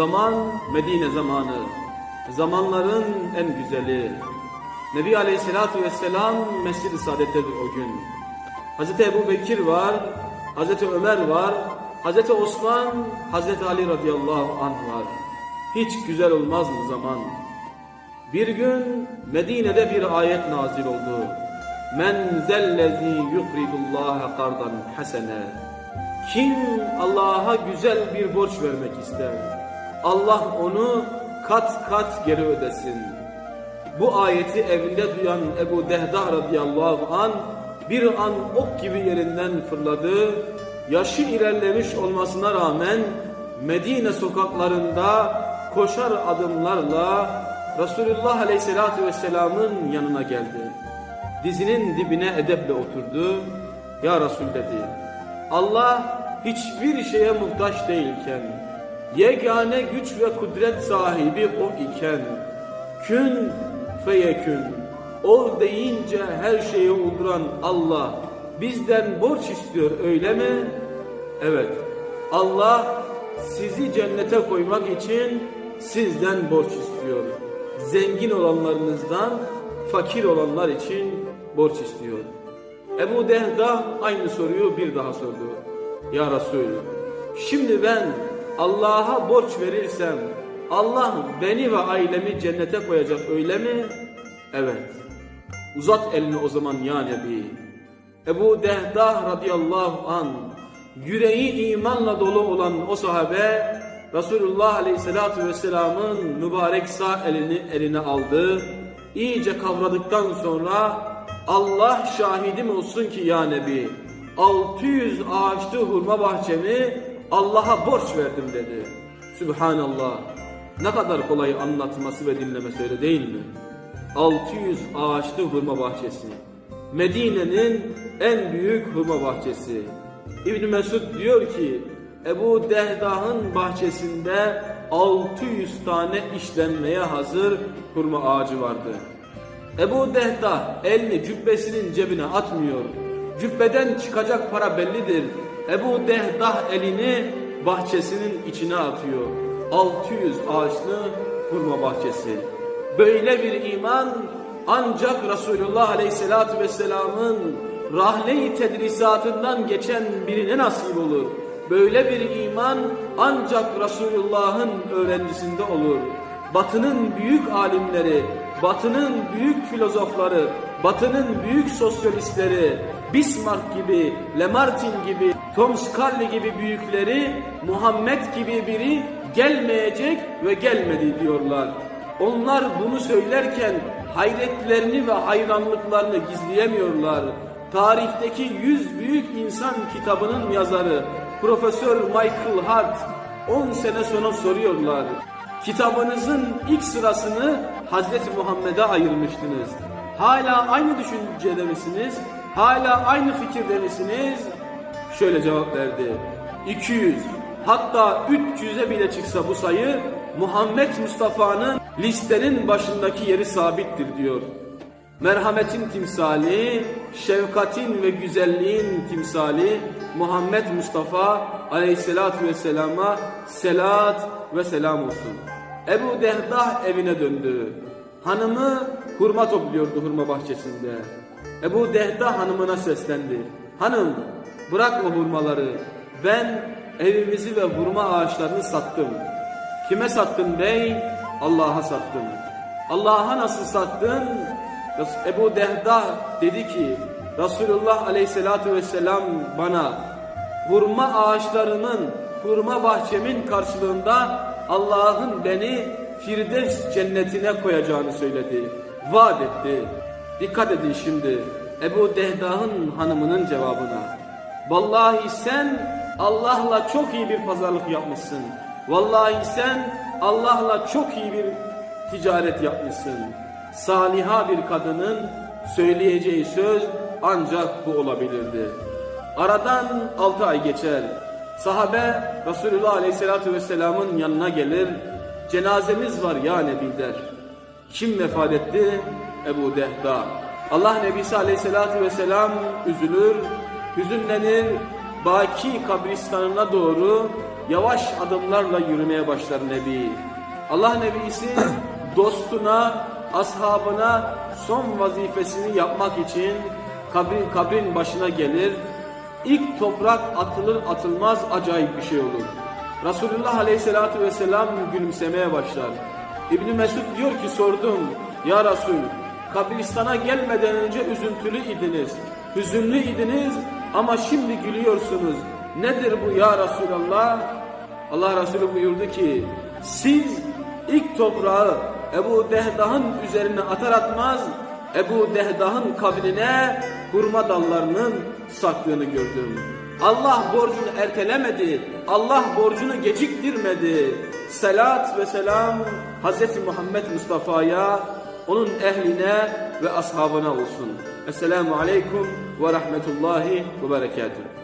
Zaman Medine zamanı. Zamanların en güzeli. Nebi Aleyhisselatü Vesselam Mescid-i Saadet'tedir o gün. Hazreti Ebu Bekir var, Hazreti Ömer var, Hazreti Osman, Hazreti Ali radıyallahu anh var. Hiç güzel olmaz mı zaman? Bir gün Medine'de bir ayet nazil oldu. Men zellezi yukridullaha kardan hasene. Kim Allah'a güzel bir borç vermek ister? Allah onu kat kat geri ödesin. Bu ayeti evinde duyan Ebu Dehdah radıyallahu an bir an ok gibi yerinden fırladı. Yaşı ilerlemiş olmasına rağmen Medine sokaklarında koşar adımlarla Resulullah aleyhissalatü vesselamın yanına geldi. Dizinin dibine edeple oturdu. Ya Resul dedi. Allah hiçbir şeye muhtaç değilken, yegane güç ve kudret sahibi o iken, kün feyekün, ol deyince her şeyi olduran Allah bizden borç istiyor öyle mi? Evet, Allah sizi cennete koymak için sizden borç istiyor. Zengin olanlarınızdan fakir olanlar için borç istiyor. Ebu Dehda aynı soruyu bir daha sordu. Ya Resul, şimdi ben Allah'a borç verirsem Allah beni ve ailemi cennete koyacak öyle mi? Evet. Uzat elini o zaman ya Nebi. Ebu Dehda radıyallahu an yüreği imanla dolu olan o sahabe Resulullah aleyhissalatu vesselamın mübarek sağ elini eline aldı. İyice kavradıktan sonra Allah şahidim olsun ki ya Nebi 600 ağaçlı hurma bahçemi Allah'a borç verdim dedi. Sübhanallah. Ne kadar kolay anlatması ve dinlemesi öyle değil mi? 600 ağaçlı hurma bahçesi. Medine'nin en büyük hurma bahçesi. İbn Mesud diyor ki Ebu Dehdah'ın bahçesinde 600 tane işlenmeye hazır hurma ağacı vardı. Ebu Dehdah elini cübbesinin cebine atmıyor. Cübbeden çıkacak para bellidir. Ebu Dehdah elini bahçesinin içine atıyor. 600 ağaçlı hurma bahçesi. Böyle bir iman ancak Resulullah Aleyhisselatü Vesselam'ın rahle-i tedrisatından geçen birine nasip olur. Böyle bir iman ancak Resulullah'ın öğrencisinde olur. Batının büyük alimleri, Batı'nın büyük filozofları, Batı'nın büyük sosyalistleri, Bismarck gibi, Lamartine gibi, Tom Scarlett gibi büyükleri Muhammed gibi biri gelmeyecek ve gelmedi diyorlar. Onlar bunu söylerken hayretlerini ve hayranlıklarını gizleyemiyorlar. Tarihteki yüz büyük insan kitabının yazarı Profesör Michael Hart 10 sene sonra soruyorlar. Kitabınızın ilk sırasını Hazreti Muhammed'e ayırmıştınız. Hala aynı düşüncede misiniz? Hala aynı fikirde misiniz? Şöyle cevap verdi. 200 hatta 300'e bile çıksa bu sayı Muhammed Mustafa'nın listenin başındaki yeri sabittir diyor. Merhametin timsali, şefkatin ve güzelliğin timsali Muhammed Mustafa aleyhissalatü vesselama selat ve selam olsun. Ebu Dehdah evine döndü. Hanımı hurma topluyordu hurma bahçesinde. Ebu Dehdah hanımına seslendi. Hanım bırak o hurmaları. Ben evimizi ve hurma ağaçlarını sattım. Kime sattın bey? Allah'a sattım. Allah'a nasıl sattın? Ebu Dehdah dedi ki Resulullah aleyhissalatü vesselam bana hurma ağaçlarımın, hurma bahçemin karşılığında Allah'ın beni Firdevs cennetine koyacağını söyledi. Vaat etti. Dikkat edin şimdi Ebu Dehdah'ın hanımının cevabına. Vallahi sen Allah'la çok iyi bir pazarlık yapmışsın. Vallahi sen Allah'la çok iyi bir ticaret yapmışsın. Saliha bir kadının söyleyeceği söz ancak bu olabilirdi. Aradan altı ay geçer. Sahabe Resulullah Aleyhisselatü Vesselam'ın yanına gelir. Cenazemiz var ya Nebi der. Kim vefat etti? Ebu Dehda. Allah Nebisi Aleyhisselatü Vesselam üzülür, hüzünlenir, Baki kabristanına doğru yavaş adımlarla yürümeye başlar Nebi. Allah Nebisi dostuna, ashabına son vazifesini yapmak için kabrin, kabrin başına gelir. İlk toprak atılır atılmaz acayip bir şey olur. Resulullah Aleyhisselatü Vesselam gülümsemeye başlar. İbni Mesud diyor ki sordum. Ya Resul kabristana gelmeden önce üzüntülü idiniz. Hüzünlü idiniz ama şimdi gülüyorsunuz. Nedir bu ya Resulallah? Allah Resulü buyurdu ki siz ilk toprağı Ebu Dehdah'ın üzerine atar atmaz Ebu Dehdah'ın kabrine hurma dallarının saktığını gördüm. Allah borcunu ertelemedi. Allah borcunu geciktirmedi. Selat ve selam Hz. Muhammed Mustafa'ya, onun ehline ve ashabına olsun. Esselamu Aleyküm ve Rahmetullahi ve Berekatuhu.